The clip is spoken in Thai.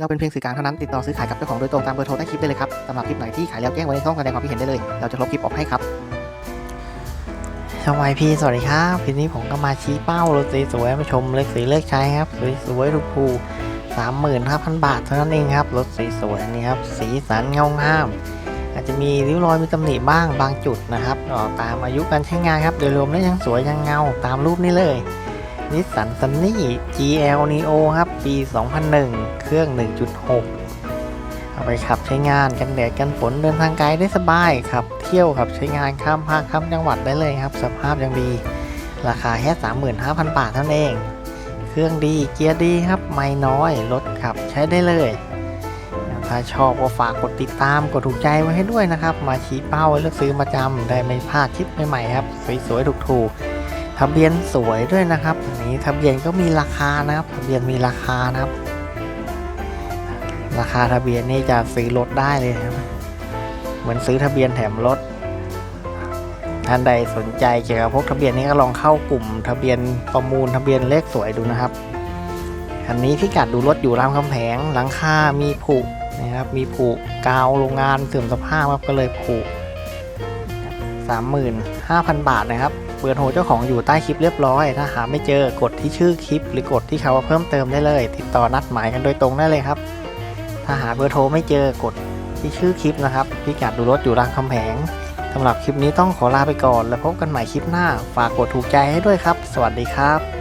เราเป็นเพียงสื่อกลางเท่านั้นติดต่อซื้อขายกับเจ้าของโดยตรงตามเบอร์โทรใต้คลิปได้เลยครับสำหรับคลิปไหนที่ขายแล้วแจ้งไว้ในช่องแสดงความคิดเห็นได้เลย เราจะลบคลิปออกให้ครับสวัสดีพี่สวัสดีครับทีนี้ผมก็มาชี้เป้ารถสวยๆมาชมเลขสีเลขใช้ครับสวยๆทุกภูสามหมื่นห้าพันบาทเท่านั้นเองครับรถสวยๆนี่ครับสีสันเงางามอาจจะมีริ้วรอยมีตำหนิบ้างบางจุดนะครับตามอายุการใช้งานครับโดยรวมแล้วยังสวยยังเงาตามรูปนี้เลย นิสสันซันนี่ GL Neo ครับ ปี 2001 เครื่อง 1.6 เอาไปขับใช้งานกันแดดกันฝนเดินทางไกลได้สบายครับ เที่ยวขับใช้งานข้ามภาคข้ามจังหวัดได้เลยครับ สภาพยังดี ราคาแค่ 35,000 บาทเท่านั้นเอง เครื่องดีเกียร์ดีครับ ไม่น้อย รถขับใช้ได้เลย ถ้าชอบก็ฝากกดติดตามกดถูกใจไว้ให้ด้วยนะครับ มาชี้เป้าเลือกซื้อมาจำได้ไม่พลาดคลิปใหม่ๆครับสวยๆถูกๆ ทะเบียนสวยด้วยนะครับอันนี้ทะเบียนก็มีราคานะครับ ทะเบียนมีราคานะครับ ราคาทะเบียนนี่จะซื้อรถได้เลยนะครับ เหมือนซื้อทะเบียนแถมรถท่านใดสนใจเกี่ยวกับพวกทะเบียนนี้ก็ลองเข้ากลุ่ม ทะเบียนประมูลทะเบียนเลขสวยดูนะครับคันนี้พิกัดดูรถอยู่รามคำแหงหลังคา มีผุนะครับ มีผุกาวโรงงานเสื่อมสภาพครับก็เลยผุ 35,000 บาทนะครับ เบอร์โทรเจ้าของอยู่ใต้คลิปเรียบร้อย ถ้าหาไม่เจอกดที่ชื่อคลิป หรือกดที่คำว่าเพิ่มเติมได้เลย ติดต่อนัดหมายกันโดยตรงได้เลยครับ ถ้าหาเบอร์โทรไม่เจอกดที่ชื่อคลิปนะครับพิกัดดูรถอยู่รางคำแหงสำหรับคลิปนี้ต้องขอลาไปก่อน แล้วพบกันใหม่คลิปหน้า ฝากกดถูกใจให้ด้วยครับ สวัสดีครับ